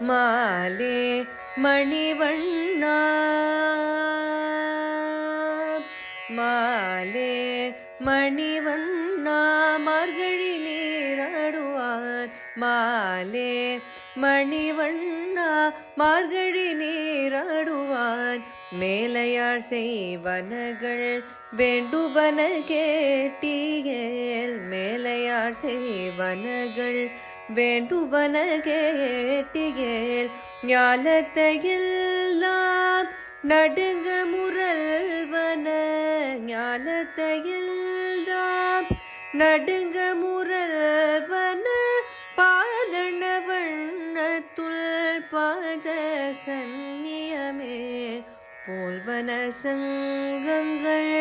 மாலே மணிவண்ணா. மாலே மணிவண்ணா மார்கழி நீராடுவார். மாலே மணிவண்ணா மார்கழி நீராடுவார். மேலையாள் செய்வனகள் வேண்டுவன கேட்டியேல் மேலையாள் செய்வனகள் வேண்டுவன கேட்டியேல் ஞாலத்தையெல்லாம் நடுங்க முரல்வன ஞாலத்தையெல்லாம் நடுங்க முரல்வன பாலன வண்ணத்துள் பாஜ சன்னியமே போல்வன சங்கங்கள்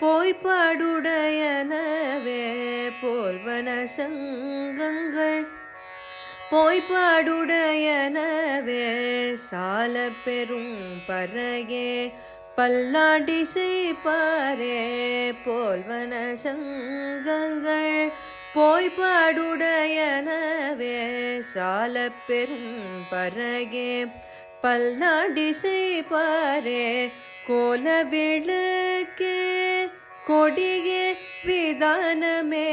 போய்பாடுடையன போல் வனசங்கங்கள் போய்பாடுடையனவே சால பெரும் பறையே பல்லாடிசை பாரே போல்வன சங்கங்கள் போய்பாடுடையனவே சால பெரும் பறையே பல்லாடிசை பாரே கோல விளக்கே கொடிய கோலதானமே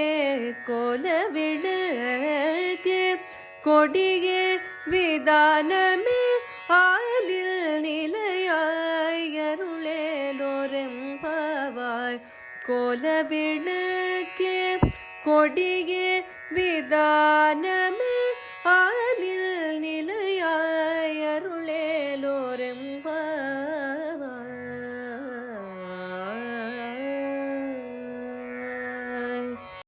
கோல விழுக்கு கொடிய விதானமே ஆலில் நிலையாயருளேலோரெம்பவாய் கோல விழுக்கு கொடிய விதானமே ஆலில் நிலையாயருளேலோரெம்பாய்